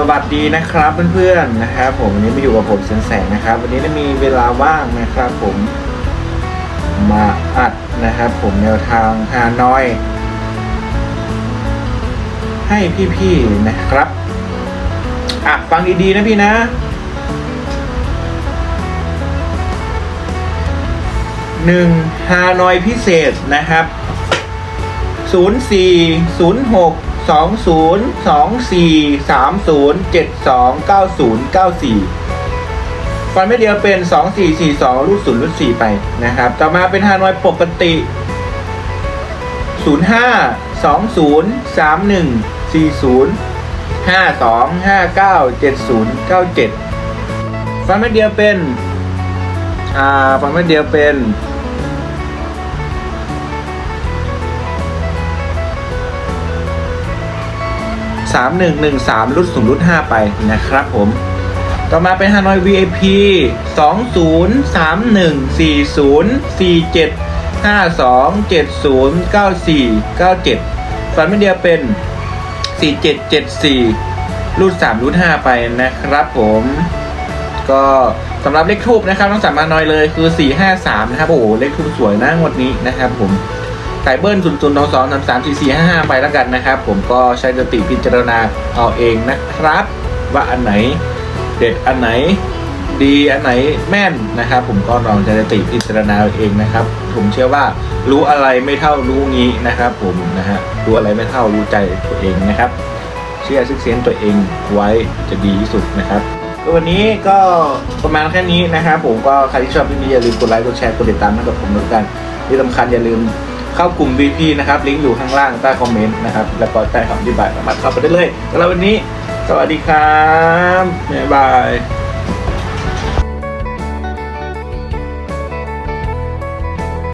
สวัสดีนะครับเพื่อนๆนะครับ ผมวันนี้มาอยู่กับผมเซนแสงนะครับ วันนี้ได้มีเวลาว่างนะครับ ผมมาอัดนะครับ ผมแนวทางฮานอย ให้พี่ๆนะครับอะฟังดีๆนะพี่นะ หนึ่งฮานอยพิเศษนะครับศูน ย์สี่ศูนย์หกสองศูนย์สองสี่สามศูนย์เจ็ดสองเก้าศูนย์เก้าสี่ฟันไม่เดียวเป็นสองสี่สี่สองรูดศูนย์รูดสี่ไปนะครับ ต่อมาเป็นฮานอยปกติศูนย์ห้าสองศูนย์สามหนึ่งสี่ศูนย์ห้าสองห้าเก้าเจ็ดศูนย์เก้าเจ็ดฟันไม่เดียวเป็น อ่า ฟันไม่เดียวเป็นามหนึ่งหนึ่งสามรุ่นสูงรุ่นห้าไปนะครับผมต่อมาเป็นฮานอย VIP สองศูนย์สามหนึ่งสี่ศูนย์สี่เจ็ดห้าสองเจ็ดศูนย์เก้าสี่เก้าเจ็ดฟันไม่เดียวเป็นสี่เจ็ดเจ็ดสี่รุ่นสามรุ่นห้าไปนะครับผม ก็สำหรับเลขทูบนะครับต้องสามฮานอยเลยคือสี่ห้าสามนะครับ โอ้โห เลขทูบสวยนะงวดนี้นะครับผม สายเบิ้ลศูนย์ศูนย์สองสองสามสามสี่สี่ห้าห้าไปแล้วกันนะครับ ผมก็ใช้สติพิจารณาเอาเองนะครับ ว่าอันไหนเด็ดอันไหนดีอันไหนแม่นนะครับ ผมก็ลองใช้สติพิจารณาเอาเองนะครับ ผมเชื่อว่ารู้อะไรไม่เท่ารู้งี้นะครับ ผมนะฮะรู้อะไรไม่เท่ารู้ใจตัวเองนะครับ เชื่อซึกเซนตัวเองไว้จะดีที่สุดนะครับวันนี้ก็ประมาณแค่นี้นะครับผมก็ใครที่ชอบคลิปนี้อย่าลืมกดไลค์กดแชร์กดติดตามให้กับผมด้วยกันที่สำคัญอย่าลืม เข้ากลุ่ม VP นะครับ ลิงก์อยู่ข้างล่างใต้คอมเมนต์นะครับ แล้วก็ใต้คำอธิบายสามารถเข้าไปได้เลยสำหรับวันนี้ สวัสดีครับบ๊ายบาย